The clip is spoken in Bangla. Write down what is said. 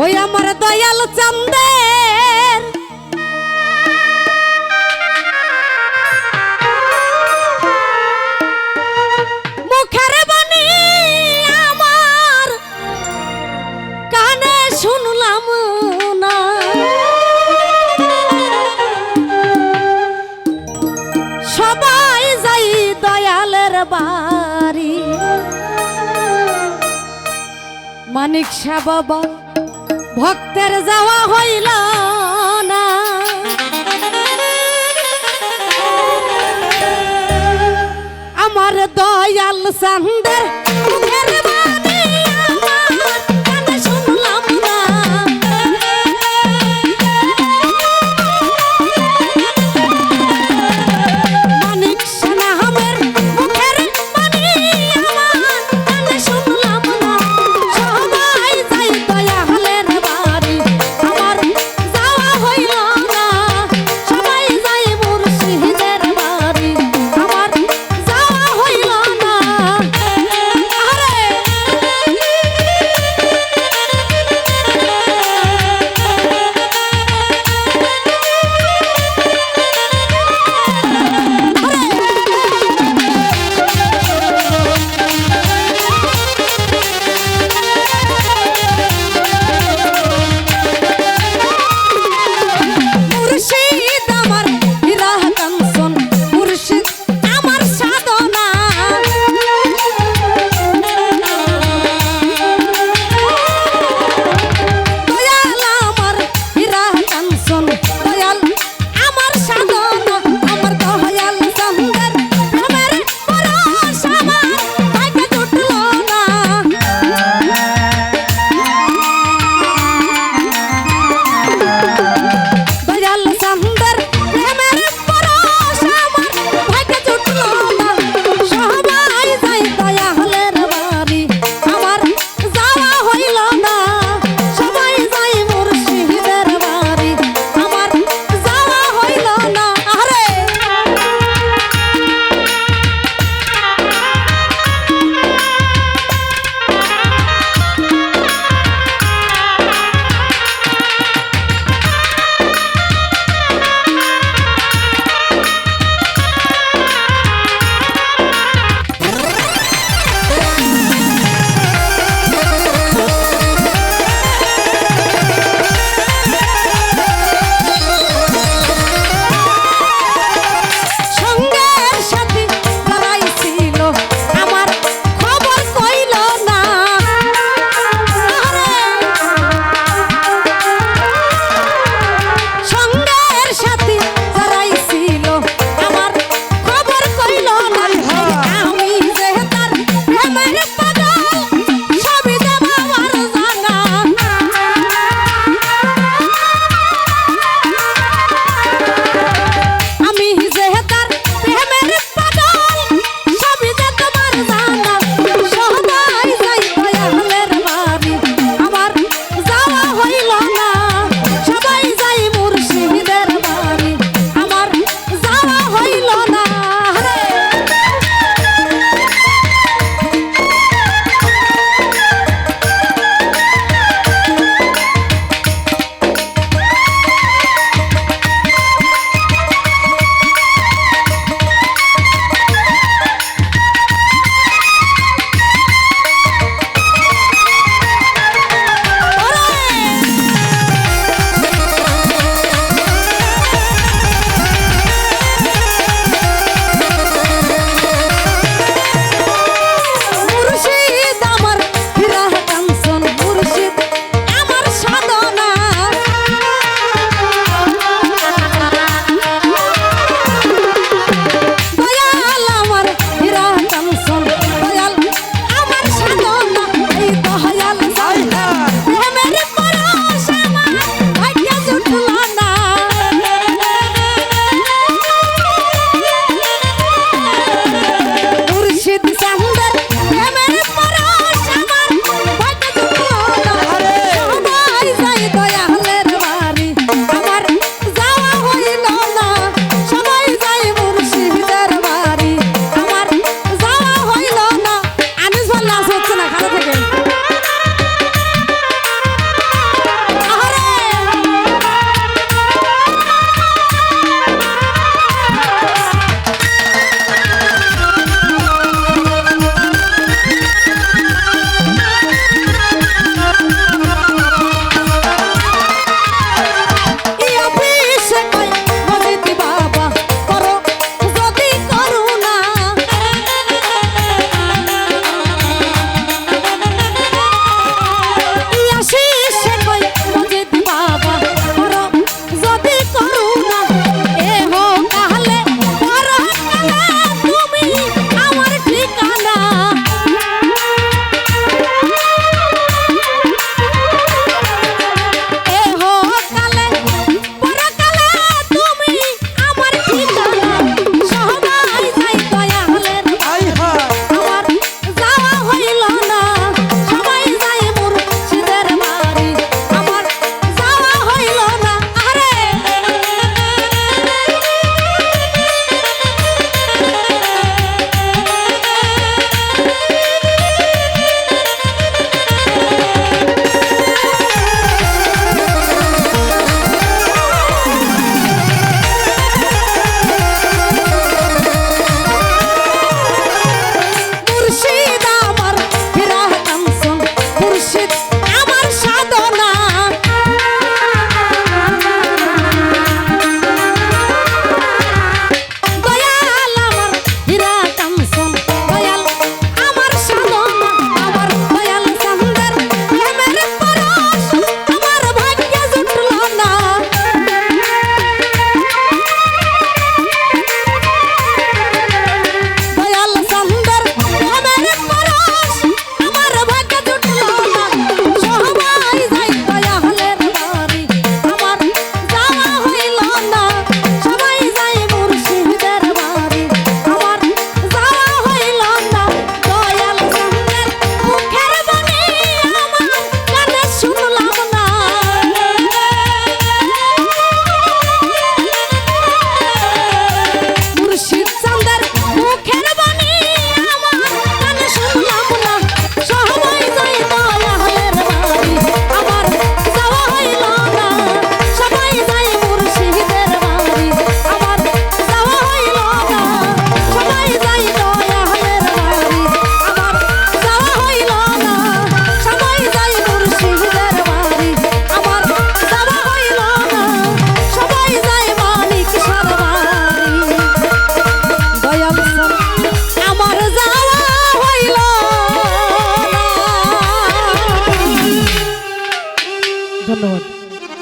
ওই আমার দয়াল চান্দের মুখের বাণী আমার, কানে শুনলাম না। সবাই যাই দয়ালের বাড়ি। মানিক বাবা ভক্তের যাওয়া হইল না। আমার দয়াল সান্দের